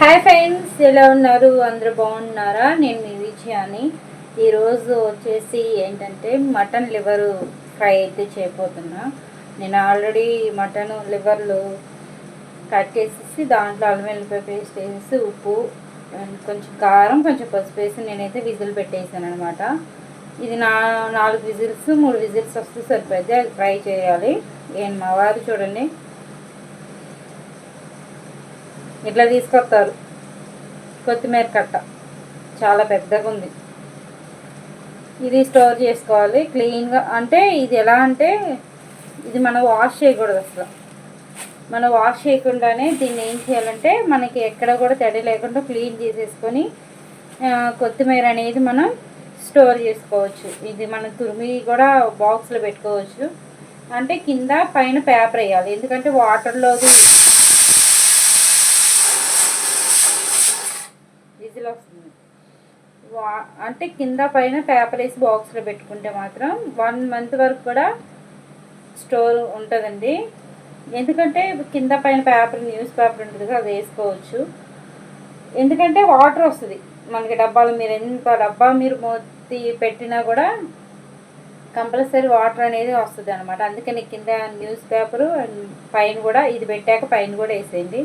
Hi friends ఎలా ఉన్నారు? అందరూ బాగున్నారా? నేను మీ విజయాని. ఈరోజు వచ్చేసి ఏంటంటే మటన్ లివర్ ఫ్రై అయితే చేయబోతున్నా. నేను ఆల్రెడీ మటన్ లివర్లు కట్ చేసేసి దాంట్లో అల్లం వెల్లిపాయ పేస్ట్ వేసి ఉప్పు అండ్ కొంచెం కారం కొంచెం పసుపు వేసి నేనైతే విజిల్ పెట్టేసాను అనమాట ఇది నా నాలుగు విజిల్స్ మూడు విజిల్స్ వస్తే సరిపోద్ది అది ఫ్రై చేయాలి. ఏం మా వారు చూడండి. ఇట్లా తీసుకొస్తారు. కొత్తిమీర కట్ట. చాలా పెద్దగా ఉంది ఇది స్టోర్ చేసుకోవాలి. క్లీన్గా అంటే ఇది ఎలా అంటే ఇది మనం వాష్ చేయకూడదు అసలు. మనం వాష్ చేయకుండానే దీన్ని ఏం చేయాలంటే మనకి ఎక్కడ కూడా తడి లేకుండా క్లీన్ చేసేసుకొని కొత్తిమీర అనేది మనం స్టోర్ చేసుకోవచ్చు. ఇది మనం తురిమి కూడా బాక్స్లో పెట్టుకోవచ్చు. అంటే కింద పైన పేపర్ వేయాలి. ఎందుకంటే వాటర్లో విజిల్ వస్తుంది. వా అంటే కింద పైన పేపర్ వేసి బాక్స్లో పెట్టుకుంటే మాత్రం వన్ మంత్ వరకు కూడా స్టోర్ ఉంటుందండి. ఎందుకంటే కింద పైన పేపర్ న్యూస్ పేపర్ ఉంటుంది కదా అది వేసుకోవచ్చు. ఎందుకంటే వాటర్ వస్తుంది. మనకి డబ్బాలు మీరు ఎంత డబ్బా మీరు మూతి పెట్టినా కూడా కంపల్సరీ వాటర్ అనేది వస్తుంది అనమాట అందుకని కింద న్యూస్ పేపరు అండ్ పైన కూడా ఇది పెట్టాక పైన కూడా వేసేయండి.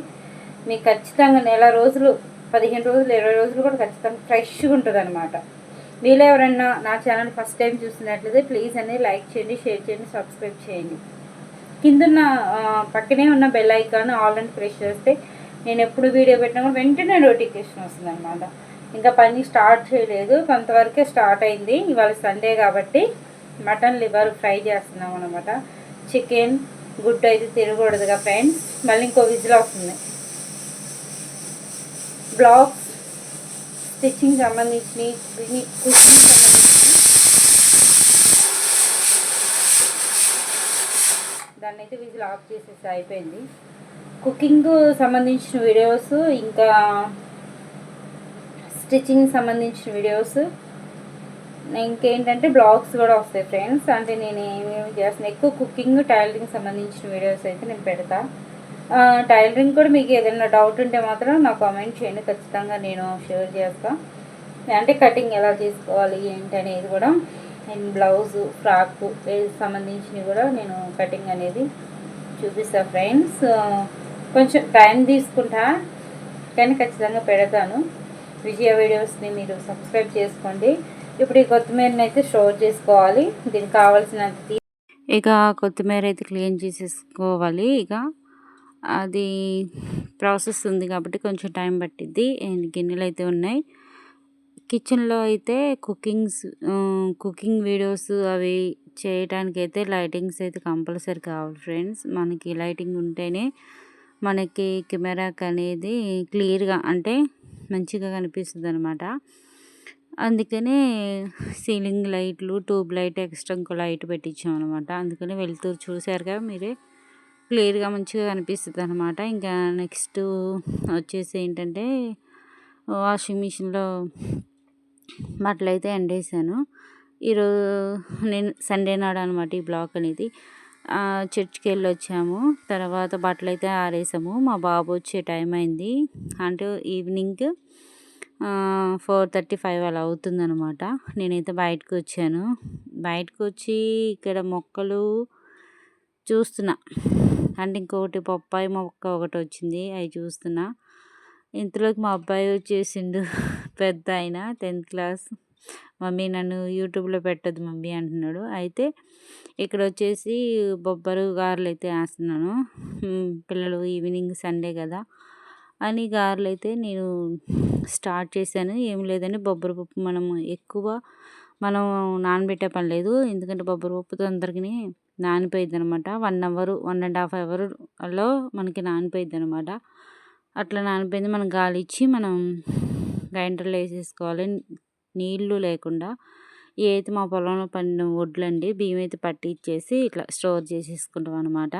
మీకు ఖచ్చితంగా నెల రోజులు పదిహేను రోజులు ఇరవై రోజులు కూడా ఖచ్చితంగా ఫ్రెష్గా ఉంటుంది అనమాట మీలో ఎవరైనా నా ఛానల్ ఫస్ట్ టైం చూసినట్లయితే ప్లీజ్ అని లైక్ చేయండి షేర్ చేయండి సబ్స్క్రైబ్ చేయండి. కిందన్న పక్కనే ఉన్న bell icon all and press చేస్తే నేను ఎప్పుడు వీడియో పెట్టినా కూడా వెంటనే నోటిఫికేషన్ వస్తుంది అనమాట ఇంకా పని స్టార్ట్ చేయలేదు కొంతవరకే స్టార్ట్ అయింది. ఇవాళ సండే కాబట్టి మటన్ లివర్ ఫ్రై చేస్తున్నాం అనమాట చికెన్ గుడ్డు అయితే తినకూడదుగా ఫ్రెండ్స్. మళ్ళీ ఇంకో విజిల్ వస్తుంది. బ్లాగ్స్ స్టిచ్చింగ్ సంబంధించి కుకింగ్ సంబంధించి దాన్ని అయితే విజిల్ ఆఫ్ చేసేసి అయిపోయింది. కుకింగ్ సంబంధించిన వీడియోస్ ఇంకా స్టిచ్చింగ్ సంబంధించిన వీడియోస్ ఇంకేంటంటే బ్లాగ్స్ కూడా వస్తాయి ఫ్రెండ్స్. అంటే నేను ఏమేమి చేస్తాను ఎక్కువ కుకింగ్ టైలరింగ్ సంబంధించిన వీడియోస్ అయితే నేను పెడతా. టైలరింగ్ కూడా మీకు ఏదైనా డౌట్ ఉంటే మాత్రం నాకు కామెంట్ చేయండి. ఖచ్చితంగా నేను షేర్ చేస్తాను అంటే కటింగ్ ఎలా చేసుకోవాలి ఏంటి అనేది కూడా. అండ్ బ్లౌజ్ ఫ్రాక్ సంబంధించినవి కూడా నేను కటింగ్ అనేది చూపిస్తాను ఫ్రెండ్స్ కొంచెం టైం తీసుకుంటా కానీ ఖచ్చితంగా పెడతాను. విజయ వీడియోస్ని మీరు సబ్స్క్రైబ్ చేసుకోండి. ఇప్పుడు ఈ కొత్తిమీరని అయితే స్టోర్ చేసుకోవాలి. దీనికి కావాల్సినంత ఇక కొత్తిమీర అయితే క్లీన్ చేసేసుకోవాలి ఇక. అది ప్రాసెస్ ఉంది కాబట్టి కొంచెం టైం పట్టిద్ది. గిన్నెలు అయితే ఉన్నాయి. కిచెన్లో అయితే కుకింగ్స్ కుకింగ్ వీడియోస్ అవి చేయడానికి అయితే లైటింగ్స్ అయితే కంపల్సరీ కావాలి ఫ్రెండ్స్. మనకి లైటింగ్ ఉంటేనే మనకి కెమెరాకి అనేది క్లియర్గా అంటే మంచిగా కనిపిస్తుంది అనమాట అందుకనే సీలింగ్ లైట్లు ట్యూబ్ లైట్ ఎక్స్ట్రా ఇంకో లైట్ పెట్టించాం అనమాట అందుకని వెళ్తూ చూసారుగా మీరే. క్లియర్గా మంచిగా కనిపిస్తుంది అనమాట ఇంకా నెక్స్ట్ వచ్చేసి ఏంటంటే వాషింగ్ మిషన్లో బట్టలు అయితే ఎండేసాను. ఈరోజు నేను సండే నాడు అనమాట ఈ బ్లాక్ అనేది. చర్చ్కి వెళ్ళి వచ్చాము తర్వాత బట్టలు అయితే ఆరేసాము. మా బాబు వచ్చే టైం అయింది. అంటే ఈవినింగ్ ఫోర్ థర్టీ ఫైవ్ అలా అవుతుందన్నమాట. నేనైతే బయటకు వచ్చాను బయటకు వచ్చి ఇక్కడ మొక్కలు చూస్తున్నా. అంటే ఇంకొకటి బొప్పాయి మొక్క ఒకటి వచ్చింది అవి చూస్తున్నా. ఇంతలోకి మా అబ్బాయి వచ్చేసిండు పెద్ద ఆయన టెన్త్ క్లాస్. మమ్మీ నన్ను యూట్యూబ్లో పెట్టద్దు మమ్మీ అంటున్నాడు. అయితే ఇక్కడ వచ్చేసి బొబ్బరు గారెలు అయితే వేస్తున్నాను పిల్లలు ఈవినింగ్ సండే కదా అని గారెలు అయితే నేను స్టార్ట్ చేశాను. ఏం లేదని బొబ్బరి పప్పు మనం ఎక్కువ మనం నానబెట్టే పని లేదు. ఎందుకంటే బొబ్బరి పప్పు తొందరగానే నానిపోయింది అనమాట one hour one and half అవర్లో మనకి నానిపోయింది అనమాట అట్లా నానిపోయింది. మనం గాలి ఇచ్చి మనం గ్రైండర్లో వేసేసుకోవాలి. నీళ్ళు లేకుండా ఏది మా పొలంలో పండిన వడ్లండి. బియ్యం అయితే పట్టించేసి ఇట్లా స్టోర్ చేసేసుకుంటాం అనమాట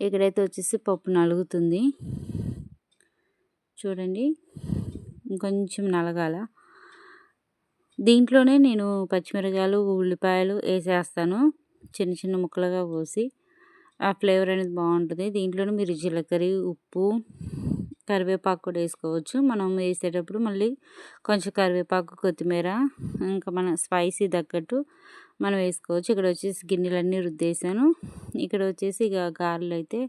ఇక్కడైతే వచ్చేసి పప్పు నలుగుతుంది. చూడండి. ఇంకొంచెం నలగాల. దీంట్లోనే నేను పచ్చిమిరకాయలు ఉల్లిపాయలు వేసేస్తాను చిన్న చిన్న ముక్కలుగా కోసి ఆ ఫ్లేవర్ అనేది బాగుంటుంది. దీంట్లోనే మీరు జీలకర్ర ఉప్పు కరివేపాకు కూడా వేసుకోవచ్చు. మనం వేసేటప్పుడు మళ్ళీ కొంచెం కరివేపాకు కొత్తిమీర ఇంకా మన స్పైసీ తగ్గట్టు మనం వేసుకోవచ్చు. ఇక్కడ వచ్చేసి గిన్నెలన్నీ రుద్దేశాను. ఇక్కడ వచ్చేసి ఇక గారెలు అయితే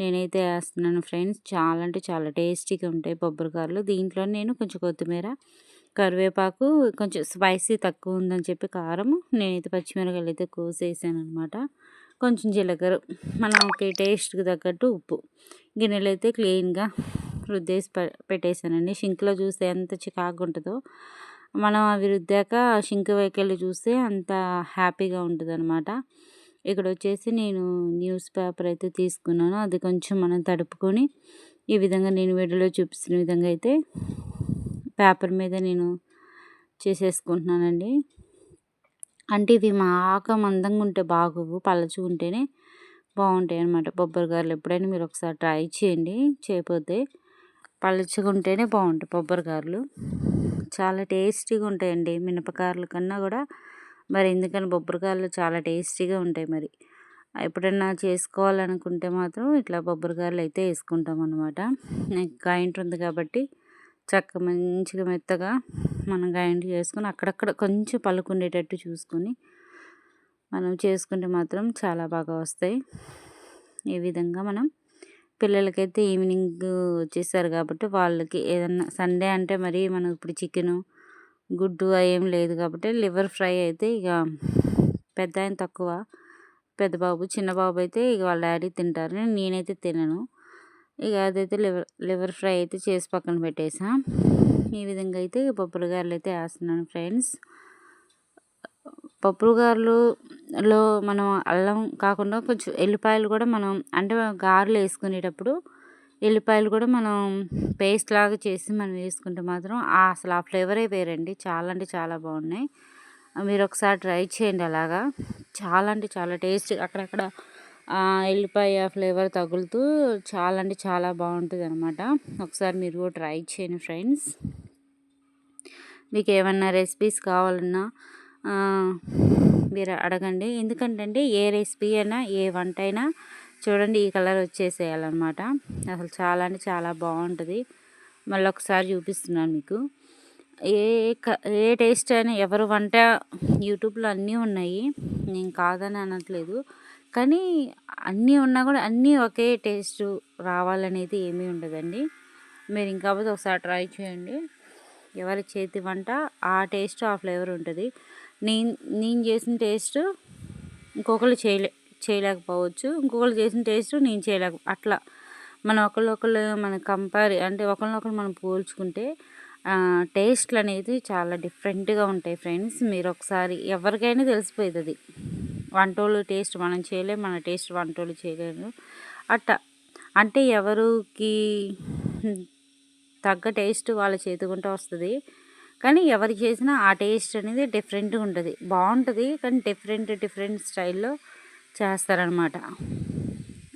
నేనైతే వేస్తున్నాను ఫ్రెండ్స్. చాలా అంటే చాలా టేస్టీగా ఉంటాయి బొబ్బరి గారెలు. దీంట్లో నేను కొంచెం కొత్తిమీర కరివేపాకు కొంచెం స్పైసీ తక్కువ ఉందని చెప్పి కారం నేనైతే పచ్చిమిరకాయలు అయితే కోసేసాను అనమాట కొంచెం జీలకర్ర మనకి టేస్ట్కి తగ్గట్టు ఉప్పు. గిన్నెలు అయితే క్లీన్గా రుద్దేసి పెట్టేశానండి షింక్లో చూస్తే ఎంత చికాకు ఉంటుందో. మనం అవి రుద్దాక షింక్ వైకెళ్ళి చూస్తే అంత హ్యాపీగా ఉంటుంది అనమాట ఇక్కడ వచ్చేసి నేను న్యూస్ పేపర్ అయితే తీసుకున్నాను. అది కొంచెం మనం తడుపుకొని ఈ విధంగా నేను వీడియోలో చూపిస్తున్న విధంగా అయితే పేపర్ మీద నేను చేసేసుకుంటున్నానండి. అంటే ఇవి మాక మందంగా ఉంటే బాగోవు పలచుకుంటేనే బాగుంటాయి అనమాట బొబ్బరి గారెలు ఎప్పుడైనా మీరు ఒకసారి ట్రై చేయండి చేయకపోతే పలుచుకుంటేనే బాగుంటాయి బొబ్బరి గారెలు. చాలా టేస్టీగా ఉంటాయండి. మినపకాయల కన్నా కూడా మరి ఎందుకని బొబ్బరికాయలు చాలా టేస్టీగా ఉంటాయి మరి. ఎప్పుడన్నా చేసుకోవాలనుకుంటే మాత్రం ఇట్లా బొబ్బరికాయలు అయితే వేసుకుంటాం అనమాట కాయింట్ ఉంది కాబట్టి చక్క మంచిగా మెత్తగా మనం గ్రైండ్ చేసుకొని అక్కడక్కడ కొంచెం పలుకుండేటట్టు చూసుకొని మనం చేసుకుంటే మాత్రం చాలా బాగా వస్తాయి. ఈ విధంగా మనం పిల్లలకైతే ఈవినింగ్ వచ్చేసారు కాబట్టి వాళ్ళకి ఏదన్నా సండే అంటే మరి మనం ఇప్పుడు చికెను గుడ్డు ఏం లేదు కాబట్టి లివర్ ఫ్రై అయితే ఇక పెద్ద ఆయన తక్కువ. పెద్ద బాబు చిన్న బాబు అయితే ఇక వాళ్ళ డాడీ తింటారు. నేనైతే తినను. ఇక అదైతే లివర్ లివర్ ఫ్రై అయితే చేసి పక్కన పెట్టేసా. ఈ విధంగా అయితే పప్పుల గారెలు అయితే వేస్తున్నాను ఫ్రెండ్స్. పప్పులు గారెలులో మనం అల్లం కాకుండా కొంచెం ఎల్లిపాయలు కూడా మనం అంటే గారెలు వేసుకునేటప్పుడు ఎల్లిపాయలు కూడా మనం పేస్ట్ లాగా చేసి మనం వేసుకుంటే మాత్రం అసలు ఆ ఫ్లేవరే వేరండి. చాలా అంటే చాలా బాగున్నాయి. మీరు ఒకసారి ట్రై చేయండి అలాగా. చాలా అంటే చాలా టేస్ట్ అక్కడక్కడ ఎల్లిపాయ ఫ్లేవర్ తగులుతూ చాలా అంటే చాలా బాగుంటుంది అనమాట ఒకసారి మీరు కూడా ట్రై చేయండి ఫ్రెండ్స్. మీకు ఏమన్నా రెసిపీస్ కావాలన్నా మీరు అడగండి. ఎందుకంటే ఏ రెసిపీ అయినా ఏ వంట అయినా చూడండి ఈ కలర్ వచ్చేసేయాలన్నమాట. అసలు చాలా అంటే చాలా బాగుంటుంది. మళ్ళీ ఒకసారి చూపిస్తున్నాను మీకు. ఏ ఏ టేస్ట్ అయినా ఎవరు వంట యూట్యూబ్లో అన్నీ ఉన్నాయి. నేను కాదని అనట్లేదు. కానీ అన్నీ ఉన్నా కూడా అన్నీ ఒకే టేస్ట్ రావాలనేది ఏమీ ఉండదండి. మీరు ఇంకా ఒకసారి ట్రై చేయండి. ఎవరి చేతి వంట ఆ టేస్ట్ ఆ ఫ్లేవర్ ఉంటుంది. నేను నేను చేసిన టేస్ట్ ఇంకొకరు చేయలే చేయలేకపోవచ్చు. ఇంకొకరు చేసిన టేస్ట్ నేను చేయలేక అట్లా. మనం ఒకళ్ళొకళ్ళు మన కంపేర్ అంటే ఒకరినొకరు మనం పోల్చుకుంటే టేస్ట్లు అనేది చాలా డిఫరెంట్గా ఉంటాయి ఫ్రెండ్స్. మీరు ఒకసారి ఎవరికైనా తెలిసిపోతుంది వంటోళ్ళు టేస్ట్ మనం చేయలేము మన టేస్ట్ వంటోళ్ళు చేయలేరు. అట్ట. అంటే ఎవరికి తగ్గ టేస్ట్ వాళ్ళ చేతుకుంటూ వస్తుంది. కానీ ఎవరు చేసినా ఆ టేస్ట్ అనేది డిఫరెంట్గా ఉంటుంది. బాగుంటుంది కానీ డిఫరెంట్ డిఫరెంట్ స్టైల్లో చేస్తారనమాట.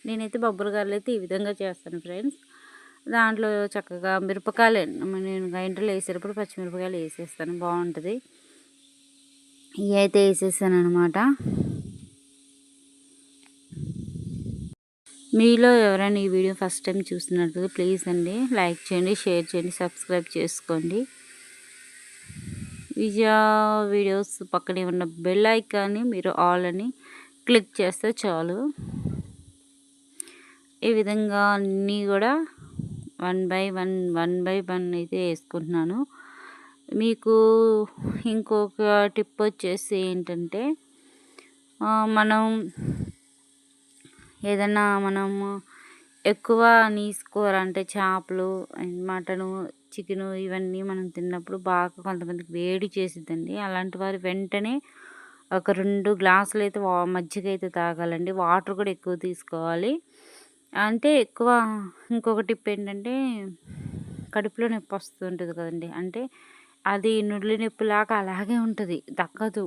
నేనైతే బొబ్బరి గారెలు అయితే ఈ విధంగా చేస్తాను ఫ్రెండ్స్. దాంట్లో చక్కగా మిరపకాయలు నేను గ్రైండర్లో వేసేటప్పుడు పచ్చిమిరపకాయలు వేసేస్తాను. బాగుంటుంది. ఇవి అయితే వేసేసాను అనమాట మీలో ఎవరైనా ఈ వీడియో ఫస్ట్ టైం చూస్తున్నట్టు ప్లీజ్ అండి లైక్ చేయండి షేర్ చేయండి సబ్స్క్రైబ్ చేసుకోండి. విజయ వీడియోస్ పక్కనే ఉన్న బెల్ ఐకాన్ని మీరు ఆల్ అని క్లిక్ చేస్తే చాలు. ఈ విధంగా అన్నీ కూడా one by one one by one అయితే వేసుకుంటున్నాను. మీకు ఇంకొక టిప్ వచ్చేసి ఏంటంటే మనం ఏదన్నా మనము ఎక్కువ నీసు కూర అంటే చేపలు మటను చికెను ఇవన్నీ మనం తిన్నప్పుడు బాగా కొంతమందికి వేడి చేసిద్దండి. అలాంటి వారు వెంటనే ఒక రెండు గ్లాసులు అయితే మజ్జిగ అయితే తాగాలండి. వాటర్ కూడా ఎక్కువ తీసుకోవాలి. అంటే ఎక్కువ ఇంకొక టిప్ ఏంటంటే కడుపులో నొప్పి వస్తుంటుంది కదండి. అంటే అది నుడ్లి నొప్పిలాగా అలాగే ఉంటుంది. దక్కదు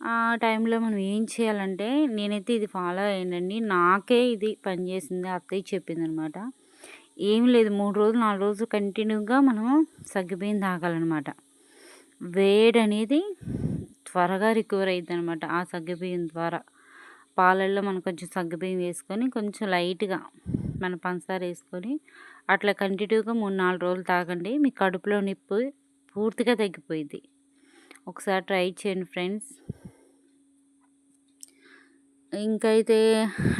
ఆ టైంలో మనం ఏం చేయాలంటే నేనైతే ఇది ఫాలో అయ్యానండి. నాకే ఇది పనిచేసింది అత్తయ్య చెప్పింది అనమాట ఏం లేదు మూడు రోజులు నాలుగు రోజులు కంటిన్యూగా మనము సగ్గిపోయిన తాగాలన్నమాట వేడి అనేది త్వరగా రికవర్ అవుతుంది అనమాట ఆ సగ్గిపోయిన ద్వారా. పాలల్లో మనం కొంచెం సగ్గుబియ్యం వేసుకొని కొంచెం లైట్గా మన పంచదార వేసుకొని అట్లా కంటిన్యూగా మూడు నాలుగు రోజులు తాగండి. మీ కడుపులో నొప్పి పూర్తిగా తగ్గిపోయింది ఒకసారి ట్రై చేయండి ఫ్రెండ్స్. ఇంకైతే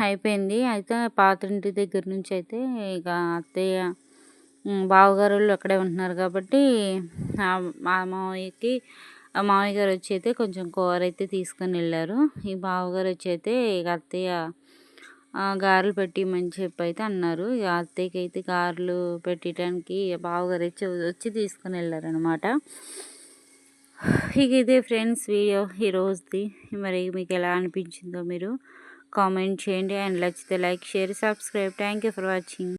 అయిపోయింది. అయితే పాతింటి దగ్గర నుంచి అయితే ఇక అత్తయ్య బావగారు వాళ్ళు అక్కడే ఉంటున్నారు కాబట్టి మా మామయ్యకి మామయ్య గారు వచ్చి అయితే కొంచెం కూర అయితే తీసుకొని వెళ్ళారు. ఈ బావగారు వచ్చి అయితే ఇక అత్తయ్య గారెలు పెట్టిమని చెప్పి అయితే అన్నారు. ఇక అత్తయ్యకి అయితే గారెలు పెట్టడానికి బావగారు వచ్చి వచ్చి తీసుకొని వెళ్ళారనమాట ఇక ఇదే ఫ్రెండ్స్ వీడియో ఈరోజుది. మరి మీకు ఎలా అనిపించిందో మీరు కామెంట్ చేయండి. అండ్ నచ్చితే like share subscribe. Thank you for watching.